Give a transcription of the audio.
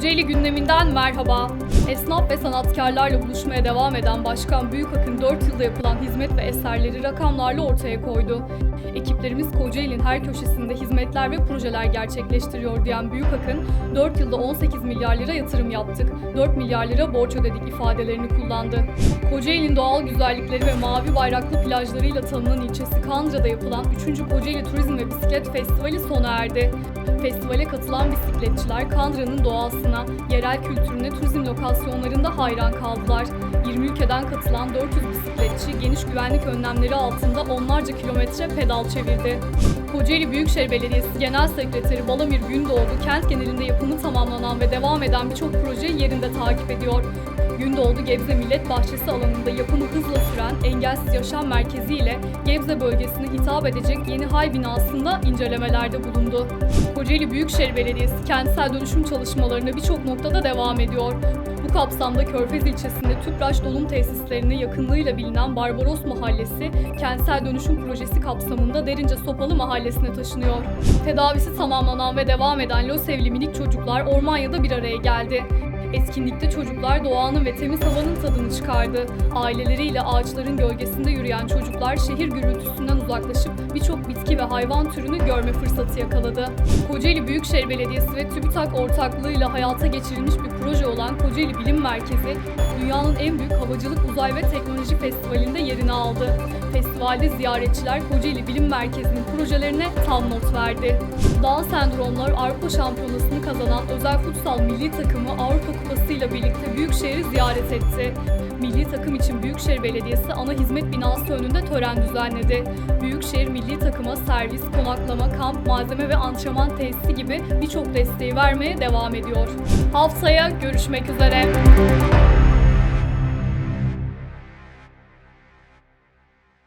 Kocaeli gündeminden merhaba. Esnaf ve sanatkarlarla buluşmaya devam eden Başkan Büyükakın 4 yılda yapılan hizmet ve eserleri rakamlarla ortaya koydu. Ekiplerimiz Kocaeli'nin her köşesinde hizmetler ve projeler gerçekleştiriyor diyen Büyükakın, 4 yılda 18 milyar lira yatırım yaptık, 4 milyar lira borç ödedik ifadelerini kullandı. Kocaeli'nin doğal güzellikleri ve mavi bayraklı plajlarıyla tanınan ilçesi Kandıra'da yapılan 3. Kocaeli Turizm ve Bisiklet Festivali sona erdi. Festivale katılan bisikletçiler Kandıra'nın doğasına, yerel kültürüne, turizm lokasyonlarında hayran kaldılar. 20 ülkeden katılan 400 bisikletçi geniş güvenlik önlemleri altında onlarca kilometre pedal çevirdi. Kocaeli Büyükşehir Belediyesi Genel Sekreteri Balamir Gündoğdu kent genelinde yapımı tamamlanan ve devam eden birçok projeyi yerinde takip ediyor. Gündoğdu Gebze Millet Bahçesi alanında yapımı hızla süren Engelsiz Yaşam Merkezi ile Gebze bölgesine hitap edecek yeni hay binasında incelemelerde bulundu. Kocaeli Büyükşehir Belediyesi kentsel dönüşüm çalışmalarına birçok noktada devam ediyor. Bu kapsamda Körfez ilçesinde Tüpraş dolum tesislerine yakınlığıyla bilinen Barbaros Mahallesi, kentsel dönüşüm projesi kapsamında Derince Sopalı Mahallesi'ne taşınıyor. Tedavisi tamamlanan ve devam eden Losevli minik çocuklar Ormanya'da bir araya geldi. Etkinlikte çocuklar doğanın ve temiz havanın tadını çıkardı. Aileleriyle ağaçların gölgesinde yürüyen çocuklar şehir gürültüsünden uzaklaşıp birçok bitki ve hayvan türünü görme fırsatı yakaladı. Kocaeli Büyükşehir Belediyesi ve TÜBİTAK ortaklığıyla hayata geçirilmiş bir proje olan Kocaeli Bilim Merkezi, dünyanın en büyük havacılık, uzay ve teknoloji festivalinde yerini aldı. Festivalde ziyaretçiler Kocaeli Bilim Merkezi'nin projelerine tam not verdi. Down sendromlar Avrupa Şampiyonası'nı kazanan özel futsal milli takımı Avrupa Kupası ile birlikte Büyükşehir'i ziyaret etti. Milli takım için Büyükşehir Belediyesi ana hizmet binası önünde tören düzenledi. Büyükşehir milli takıma servis, konaklama, kamp, malzeme ve antrenman tesisi gibi birçok desteği vermeye devam ediyor. Haftaya görüşmek üzere.